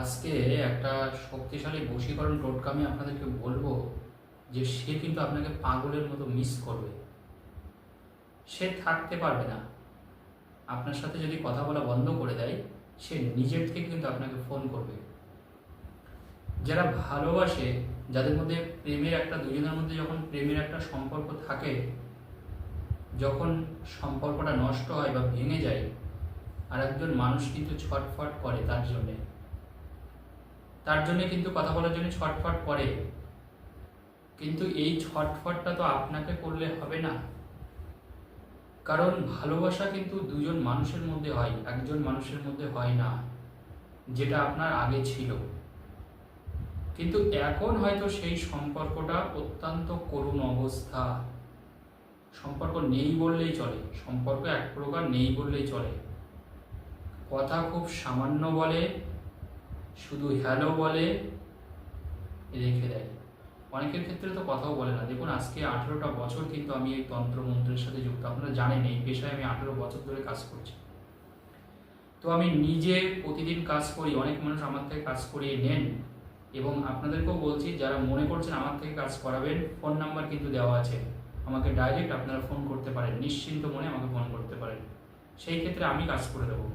আজকে একটা শক্তিশালী বশীকরণ টোটকা আমি আপনাদেরকে বলব, যে সে কিন্তু আপনাকে পাগলের মতো মিস করবে। সে থাকতে পারবে না। আপনার সাথে যদি কথা বলা বন্ধ করে দেয়, সে নিজের থেকে কিন্তু আপনাকে ফোন করবে। যারা ভালোবাসে, যাদের মধ্যে প্রেমের একটা, দুজনের মধ্যে যখন প্রেমের একটা সম্পর্ক থাকে, যখন সম্পর্কটা নষ্ট হয় বা ভেঙে যায় আর একজন মানুষ কিন্তু ছটফট করে তার জন্যে। তার জন্য কিন্তু কথা বলার জন্য ছটফট করে। কিন্তু এই ছটফটটা তো আপনাকে করলে হবে না। কারণ ভালোবাসা কিন্তু দুজন মানুষের মধ্যে হয়, একজন মানুষের মধ্যে হয় না, যেটা আপনার আগে ছিল। কিন্তু এখন হয়তো সেই সম্পর্কটা অত্যন্ত করুণ অবস্থা। সম্পর্ক নেই বললেই চলে, সম্পর্ক এক প্রকার নেই বললেই চলে। কথা খুব সামান্য বলে শুধু হ্যালো বলে রেখে দেয়। অনেকের ক্ষেত্রে তো কথাও বলে না। দেখুন, আজকে আঠেরোটা বছর কিন্তু আমি এই তন্ত্র মন্ত্রের সাথে যুক্ত। আপনারা জানেন এই পেশায় আমি আঠেরো বছর ধরে কাজ করছি। তো আমি নিজে প্রতিদিন কাজ করি, অনেক মানুষ আমার থেকে কাজ করিয়ে নেন এবং আপনাদেরকেও বলছি, যারা মনে করছেন আমার থেকে কাজ করাবেন ফোন নাম্বার কিন্তু দেওয়া আছে। আমাকে ডাইরেক্ট আপনারা ফোন করতে পারেন, নিশ্চিন্ত মনে আমাকে ফোন করতে পারেন। সেই ক্ষেত্রে আমি কাজ করে দেবো।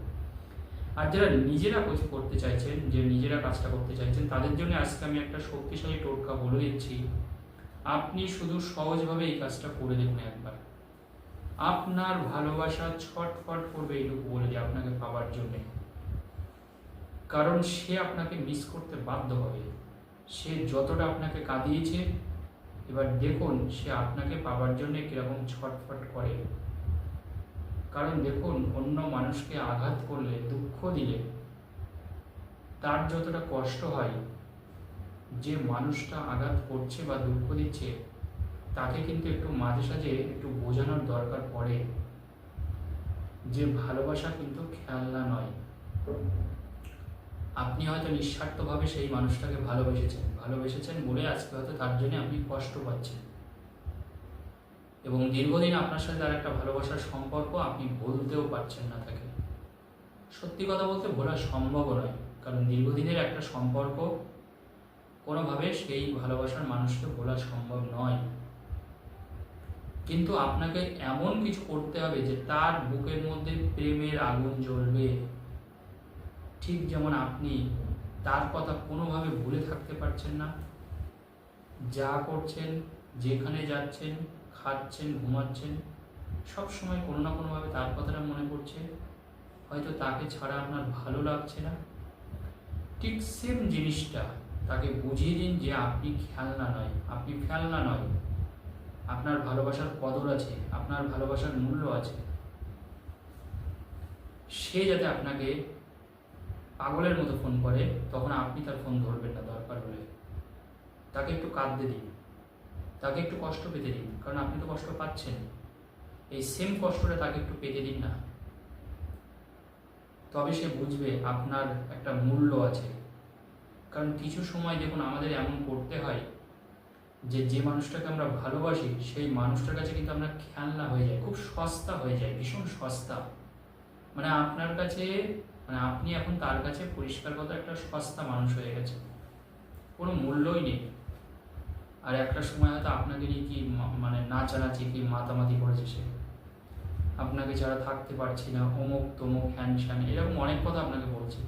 আর যারা নিজেরা কিছু করতে চাইছেন, যে নিজেরা কাজটা করতে চাইছেন, তাদের জন্য আজকে আমি একটা শক্তিশালী টোটকা বলে দিচ্ছি। আপনি শুধু সহজভাবে এই কাজটা করে দেখুন একবার। আপনার ভালোবাসা ছটফট করবে এইটুকু বলে দিই আপনাকে পাওয়ার জন্যে। কারণ সে আপনাকে মিস করতে বাধ্য হবে। সে যতটা আপনাকে কাঁদিয়েছে, এবার দেখুন সে আপনাকে পাওয়ার জন্য কীরকম ছটফট করে। কারণ দেখুন, অন্য মানুষকে আঘাত করলে, দুঃখ দিলে, তার যতটা কষ্ট হয়, যে মানুষটা আঘাত করছে বা দুঃখ দিচ্ছে, তাকে কিন্তু একটু মাঝে সাঝে একটু বোঝানোর দরকার পড়ে। যে ভালোবাসা কিন্তু খেলনা নয়। আপনি হয়তো নিঃস্বার্থভাবে সেই মানুষটাকে ভালোবেসেছেন। ভালোবেসেছেন বলে আজকে হয়তো তার জন্য আপনি কষ্ট পাচ্ছেন। এবং দীর্ঘদিন আপনার সাথে তার একটা ভালোবাসার সম্পর্ক আপনি বলতেও পারছেন না তাকে। সত্যি কথা বলতে ভোলা সম্ভব নয়, কারণ দীর্ঘদিনের একটা সম্পর্ক কোনোভাবে সেই ভালোবাসার মানুষকে ভোলা সম্ভব নয়। কিন্তু আপনাকে এমন কিছু করতে হবে যে তার বুকের মধ্যে প্রেমের আগুন জ্বলবে। ঠিক যেমন আপনি তার কথা কোনোভাবে ভুলে থাকতে পারছেন না। যা করছেন, যেখানে যাচ্ছেন খাচ্ছেন, ঘুমাচ্ছেন, সব সময় কোনো না কোনোভাবে তার কথাটা মনে পড়ছে। হয়তো তাকে ছাড়া আপনার ভালো লাগছে না। ঠিক সেম জিনিসটা তাকে বুঝিয়ে দিন যে আপনি খেলনা নয়, আপনি খেলনা নয়। আপনার ভালোবাসার কদর আছে, আপনার ভালোবাসার মূল্য আছে। সে যাতে আপনাকে পাগলের মতো ফোন করে, তখন আপনি তার ফোন ধরবেন না দরকার হলে। তাকে একটু কাঁদতে দিন। তাকে একটু কষ্ট পেতে দিন, কারণ আপনি তো কষ্ট পাচ্ছেন। এই সেম কষ্টটা তাকে একটু পেতে দিন না। তবে সে বুঝবে আপনার একটা মূল্য আছে। কারণ কিছু সময় দেখুন, আমাদের এমন করতে হয় যে যে মানুষটাকে আমরা ভালোবাসি, সেই মানুষটার কাছে কিন্তু আমরা খেলনা হয়ে যায় খুব সস্তা হয়ে যায় ভীষণ সস্তা। মানে আপনার কাছে মানে আপনি এখন তার কাছে পরিষ্কার কথা, একটা সস্তা মানুষ হয়ে গেছে কোনো মূল্যই নেই। আর একটা সময় হয়তো আপনাকে নিয়ে কি মানে নাচানাচি কি মাতামাতি করেছে সে। আপনাকে ছাড়া থাকতে পারছি না, অমুক তমুক হ্যান স্যান এরকম অনেক কথা আপনাকে বলছে।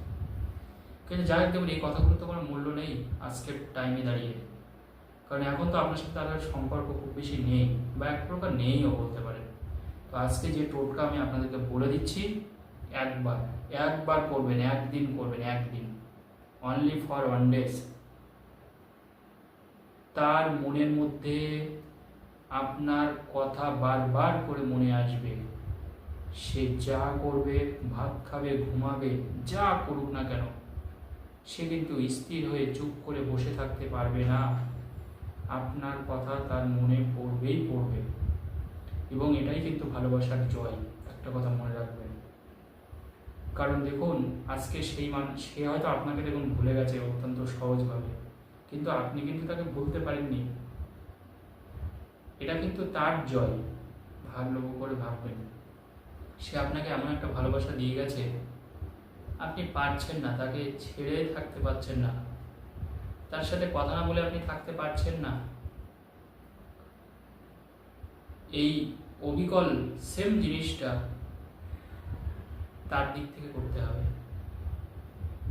কিন্তু যাই হোক এই কথাগুলো তো কোনো মূল্য নেই আজকের টাইমে দাঁড়িয়ে। কারণ এখন তো আপনার সাথে তার সম্পর্ক খুব বেশি নেই, বা এক প্রকার নেইও বলতে পারেন। তো আজকে যে টোটকা আমি আপনাদেরকে বলে দিচ্ছি, একবার একবার করবেন, একদিন করবেন, একদিন। অনলি ফর ওয়ান ডেজ তার মনের মধ্যে আপনার কথা বারবার করে মনে আসবে। সে যা করবে, ভাত খাবে, ঘুমাবে, যা করুক না কেন, সে কিন্তু স্থির হয়ে চুপ করে বসে থাকতে পারবে না। আপনার কথা তার মনে পড়বেই পড়বে। এবং এটাই কিন্তু ভালোবাসার জয়, একটা কথা মনে রাখবেন। কারণ দেখুন, আজকে সেই মান, সে হয়তো আপনাকে দেখুন ভুলে গেছে অত্যন্ত সহজভাবে। কিন্তু আপনি কিন্তু তাকে ভুলতে পারেননি। এটা কিন্তু তার জয়। ভালো করে ভাববেন সে আপনাকে এমন একটা ভালোবাসা দিয়ে গেছে, আপনি পারছেন না, তাকে ছেড়ে থাকতে পারছেন না। তার সাথে কথা না বলে আপনি থাকতে পারছেন না। এই অবিকল সেম জিনিসটা তার দিক থেকে করতে হবে।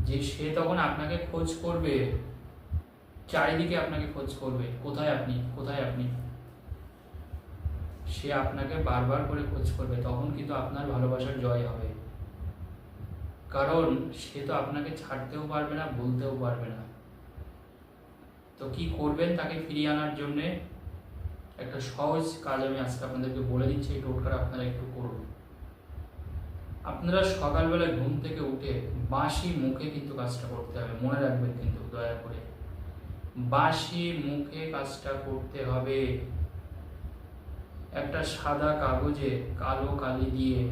যে সে তখন আপনাকে খোঁজ করবে চারিদিকে আপনাকে খোঁজ করবে, কোথায় আপনি কোথায় আপনি? সে আপনাকে বারবার করে খোঁজ করবে, তখন কিন্তু আপনার ভালোবাসার জয় হবে। কারণ সে তো আপনাকে ছাড়তেও পারবে না, বলতেও পারবে না। তো কি করবেন তাকে ফিরিয়ে আনার জন্যে? একটা সহজ কাজ আমি আজকে আপনাদেরকে বলে দিচ্ছি, এই টোটকাটা আপনারা একটু করুন। আপনারা সকালবেলা ঘুম থেকে উঠে বাঁশি মুখে কিন্তু কাজটা করতে হবে, মনে রাখবেন কিন্তু, দয়া করে। বাঁশি মুখে কাজটা করতে হবে। একটা সাদা কাগজে কালো কালি দিয়ে,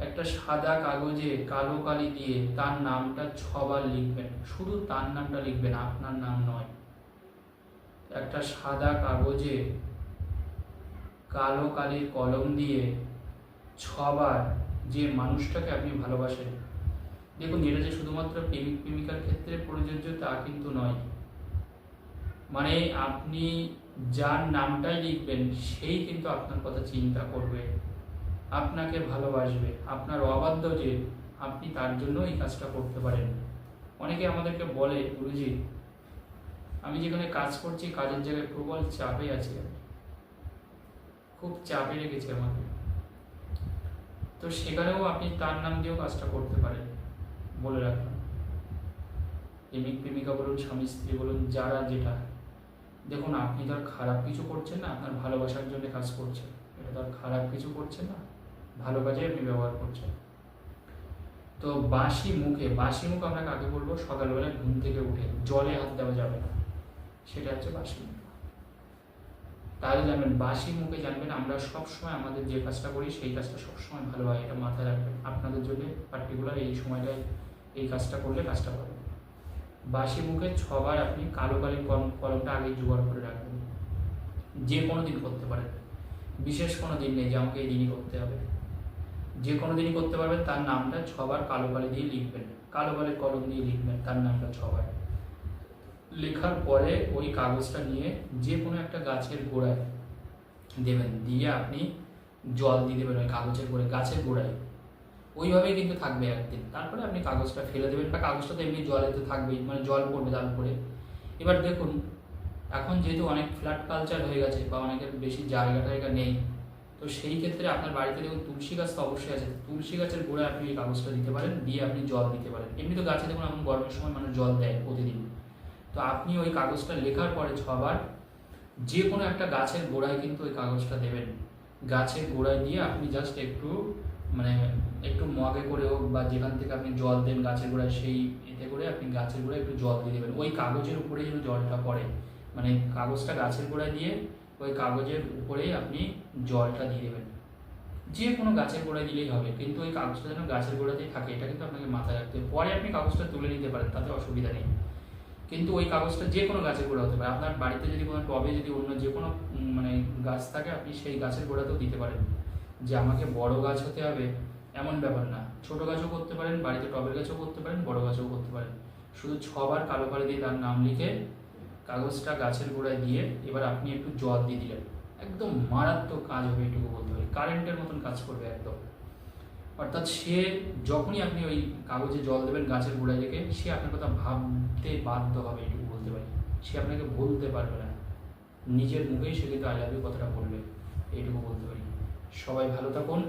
একটা সাদা কাগজে কালো কালি দিয়ে তার নামটা ছবার লিখবেন। শুধু তার নামটা লিখবেন, আপনার নাম নয়। একটা সাদা কাগজে কালো কালির কলম দিয়ে ছবার যে মানুষটাকে আপনি ভালোবাসেন। দেখুন, এটা যে শুধুমাত্র প্রেমিক প্রেমিকার ক্ষেত্রে প্রযোজ্য তা কিন্তু নয়। মানে আপনি যার নামটাই লিখবেন, সেই কিন্তু আপনার কথা চিন্তা করবে, আপনাকে ভালোবাসবে, আপনার অবাধ্য যে আপনি তার জন্য এই কাজটা করতে পারেন। অনেকে আমাদেরকে বলে, গুরুজি, আমি যেখানে কাজ করছি, কাজের জায়গায় প্রবল চাপে আছি খুব চাপে রেখেছে আমাকে। তো সেখানেও আপনি তার নাম দিয়েও কাজটা করতে পারেন। বলে রাখলাম। প্রেমিক, প্রেমিকা বলুন, স্বামী, স্ত্রী বলুন, যারা যেটা দেখুন, আপনি তো আর খারাপ কিছু করছেন না, আপনার ভালোবাসার জন্য কাজ করছেন। এটা তো আর খারাপ কিছু করছেন না, ভালো কাজে আপনি ব্যবহার করছেন। তো বাসি মুখে বাসি মুখ আমরা কাকে বলব? সকালবেলা ঘুম থেকে উঠে জলে হাত দেওয়া যাবে না। সেটা হচ্ছে বাসি মুখ। তাহলে জানবেন বাসি মুখে জানবেন, আমরা সবসময় আমাদের যে কাজটা করি, সেই কাজটা সবসময় ভালো হয় এটা মাথায় রাখবেন। আপনাদের জন্য পার্টিকুলার এই সময়টায় এই কাজটা করলে কাজটা পাবেন বাসি মুখে ছবার আপনি কালো কালি কলম কলমটা আগে জোগাড় করে রাখবেন। যে কোনো দিন করতে পারেন। বিশেষ কোনো দিন নেই যে আমাকে এই দিনই করতে হবে। যে কোনো দিনই করতে পারবেন, তার নামটা ছবার কালো কালি দিয়ে লিখবেন। কালো কালির কলম দিয়ে লিখবেন, তার নামটা ছবার। লেখার পরে ওই কাগজটা নিয়ে যে কোনো একটা গাছের গোড়ায় দেবেন। দিয়ে আপনি জল দিয়ে দেবেন ওই কাগজের গোড়ায়, গাছের গোড়ায়। ওইভাবেই কিন্তু থাকবে একদিন। তারপরে আপনি কাগজটা ফেলে দেবেন বা কাগজটা তো এমনি জলেতে থাকবেই মানে জল পড়বে তার উপরে এবার দেখুন, এখন যেহেতু অনেক ফ্ল্যাট কালচার হয়ে গেছে বা অনেকের বেশি জায়গা টায়গা নেই, তো সেই ক্ষেত্রে আপনার বাড়িতে দেখুন তুলসী গাছ তো অবশ্যই আছে। তুলসী গাছের গোড়ায় আপনি এই কাগজটা দিতে পারেন, দিয়ে আপনি জল দিতে পারেন। এমনি তো গাছে দেখুন এখন গরমের সময় মানুষ জল দেয় প্রতিদিন। তো আপনি ওই কাগজটা লেখার পরে ছবার যে কোনো একটা গাছের গোড়ায় কিন্তু ওই কাগজটা দেবেন। গাছের গোড়ায় দিয়ে আপনি জাস্ট একটু মানে একটু মগে করে হোক বা যেখান থেকে আপনি জল দেন গাছের গোড়ায়, সেই এতে করে আপনি গাছের গোড়ায় একটু জল দিয়ে দেবেন। ওই কাগজের উপরে যেন জলটা পড়ে। মানে কাগজটা গাছের গোড়ায় দিয়ে ওই কাগজের উপরেই আপনি জলটা দিয়ে দেবেন। যে কোনো গাছের গোড়ায় দিলেই হবে, কিন্তু ওই কাগজটা যেন গাছের গোড়াতেই থাকে, এটা কিন্তু আপনাকে মাথায় রাখতে হবে। পরে আপনি কাগজটা তুলে নিতে পারেন, তাতে অসুবিধা নেই। কিন্তু ওই কাগজটা যে কোনো গাছের গোড়া হতে পারে। আপনার বাড়িতে যদি কোনো টবে যদি অন্য যে কোনো মানে গাছ থাকে, আপনি সেই গাছের গোড়াতেও দিতে পারেন। যে আমাকে বড় গাছ হতে হবে, এমন ব্যাপার না। ছোট গাছও করতে পারেন, বাড়িতে টবের গাছও করতে পারেন, বড় গাছও করতে পারেন। শুধু ছবার কালো কালি দিয়ে তার নাম লিখে কাগজটা গাছের গোড়ায় দিয়ে এবার আপনি একটু জল দিয়ে দিলেন। একদম মারাত্মক কাজ হবে এটুকু বলতে পারি। কারেন্টের মতন কাজ করবে একদম। অর্থাৎ সে যখনই আপনি ওই কাগজে জল দেবেন গাছের গোড়ায় রেখে, সে আপনার কথা ভাবতে বাধ্য হবে এটুকু বলতে পারি। সে আপনাকে বলতে পারবে না। নিজের মুখেই সে কিন্তু আই লাভ কথাটা বলবে এইটুকু বলতে পারি। সবাই ভালো থাকুন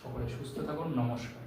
সকলে সুস্থ থাকুন নমস্কার।